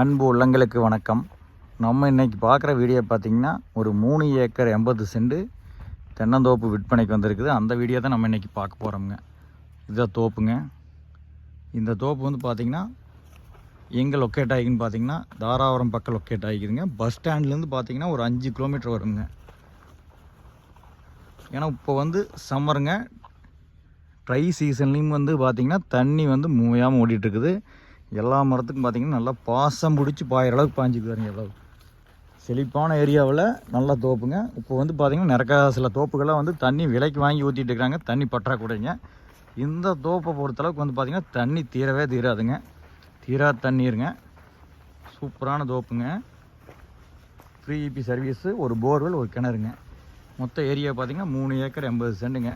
அன்பு உள்ளங்களுக்கு வணக்கம். நம்ம இன்றைக்கி பார்க்குற வீடியோ பார்த்திங்கன்னா ஒரு மூணு ஏக்கர் எண்பது செண்டு தென்னந்தோப்பு விற்பனைக்கு வந்திருக்குது. அந்த வீடியோ தான் நம்ம இன்றைக்கி பார்க்க போகிறோம்ங்க இதுதான் தோப்புங்க. இந்த தோப்பு வந்து பார்த்திங்கன்னா எங்கே லொக்கேட் ஆகிக்குன்னு பார்த்தீங்கன்னா தாராபுரம் பக்கம் லொக்கேட் ஆகிக்குதுங்க. பஸ் ஸ்டாண்ட்லேருந்து பார்த்திங்கன்னா ஒரு அஞ்சு கிலோமீட்டர் வருங்க. ஏன்னா இப்போ வந்து சம்மருங்க ட்ரை சீசன்லேயும் வந்து பார்த்திங்கன்னா தண்ணி வந்து மூயாமல் ஓடிட்டுருக்குது எல்லா மரத்துக்கும் பார்த்திங்கன்னா நல்லா பாசம் பிடிச்சி பாயிற அளவுக்கு பாஞ்சிக்கு வருங்க எவ்வளவு. செழிப்பான ஏரியாவில் நல்லா தோப்புங்க. இப்போ வந்து பார்த்திங்கன்னா நிறக்க சில தோப்புகள்லாம் வந்து தண்ணி விலைக்கு வாங்கி ஊற்றிட்டு இருக்காங்க. தண்ணி பற்றாக்குறைங்க. இந்த தோப்பை பொறுத்தளவுக்கு வந்து பார்த்திங்கன்னா தண்ணி தீரவே தீராதுங்க. தீரா தண்ணீருங்க. சூப்பரான தோப்புங்க. ஃப்ரீ இபி சர்வீஸு ஒரு போர்வெல் ஒரு கிணறுங்க. மொத்த ஏரியா பார்த்திங்கன்னா மூணு ஏக்கர் எண்பது சென்ட்டுங்க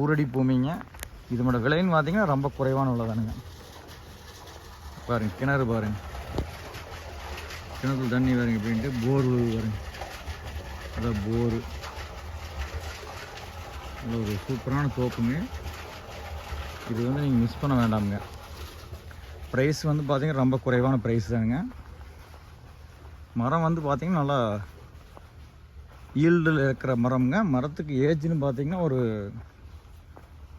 ஊரடி பூமிங்க. இதனோட விலைன்னு பார்த்திங்கன்னா ரொம்ப குறைவான உள்ளதானுங்க பாருங்க கிணறு பாருங்க. கிணத்துல தண்ணி வருங்க அப்படின்ட்டு போர் வருங்க அதான் போரு. நல்ல ஒரு சூப்பரான தோப்புங்க. இது வந்து நீங்கள் மிஸ் பண்ண வேண்டாமுங்க. ப்ரைஸ் வந்து பார்த்தீங்கன்னா ரொம்ப குறைவான ப்ரைஸ் தானுங்க. மரம் வந்து பார்த்திங்கன்னா நல்லா ஈல்டில் இருக்கிற மரம்ங்க. மரத்துக்கு ஏஜ்னு பார்த்தீங்கன்னா ஒரு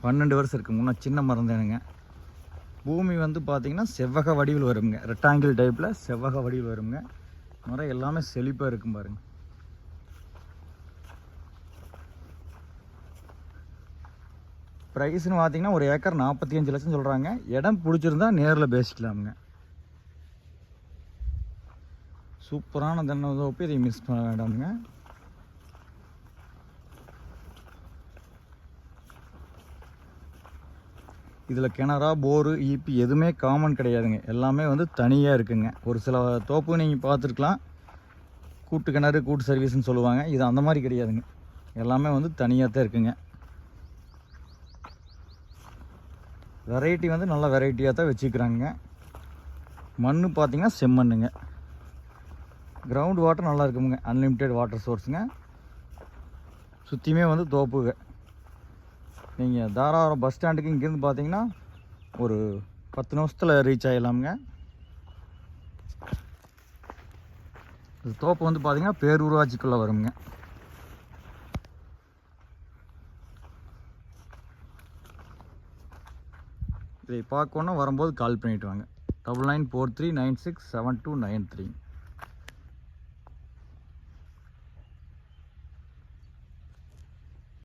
பன்னெண்டு வருஷம் இருக்குங்க முன்னே சின்ன மரம் தானுங்க. பூமி வந்து பார்த்திங்கன்னா செவ்வக வடிவில் வருங்க. ரெக்டாங்கிள் டைப்பில் செவ்வக வடிவில் வருங்க. மரம் எல்லாமே செழிப்பாக இருக்கும் பாருங்க. ப்ரைஸ்னு பார்த்தீங்கன்னா ஒரு ஏக்கர் நாற்பத்தி அஞ்சு லட்சம் சொல்கிறாங்க இடம் பிடிச்சிருந்தா நேரில் பேசிக்கலாமுங்க. சூப்பரான தென்னை தோப்பு இதை மிஸ் பண்ண வேண்டாமுங்க. இதில் கிணறா போரு ஈபி எதுவுமே காமன் கிடையாதுங்க. எல்லாமே வந்து தனியாக இருக்குங்க. ஒரு சில தோப்பு நீங்கள் பார்த்துருக்கலாம். கூட்டு கிணறு கூட்டு சர்வீஸ்னு சொல்லுவாங்க. இது அந்த மாதிரி கிடையாதுங்க. எல்லாமே வந்து தனியாக தான் இருக்குங்க. வெரைட்டி வந்து நல்ல வெரைட்டியாக தான் வச்சுக்கிறாங்க மண் பார்த்திங்கன்னா செம்மண்ணுங்க. கிரவுண்ட் வாட்டர் நல்லா இருக்குங்க. அன்லிமிட்டெட் வாட்டர் சோர்ஸுங்க சுற்றியுமே வந்து தோப்புங்க. நீங்கள் தாராபுரம் பஸ் ஸ்டாண்டுக்கு இங்கேருந்து பார்த்தீங்கன்னா ஒரு பத்து நிமிஷத்தில் ரீச் ஆகிடலாமுங்க இது தோப்பு வந்து பார்த்தீங்கன்னா பேரூராட்சிக்குள்ளே வருங்க. இதை பார்க்கணும் வரும்போது கால் பண்ணிவிட்டு வாங்க. Double nine four three nine six seven two nine three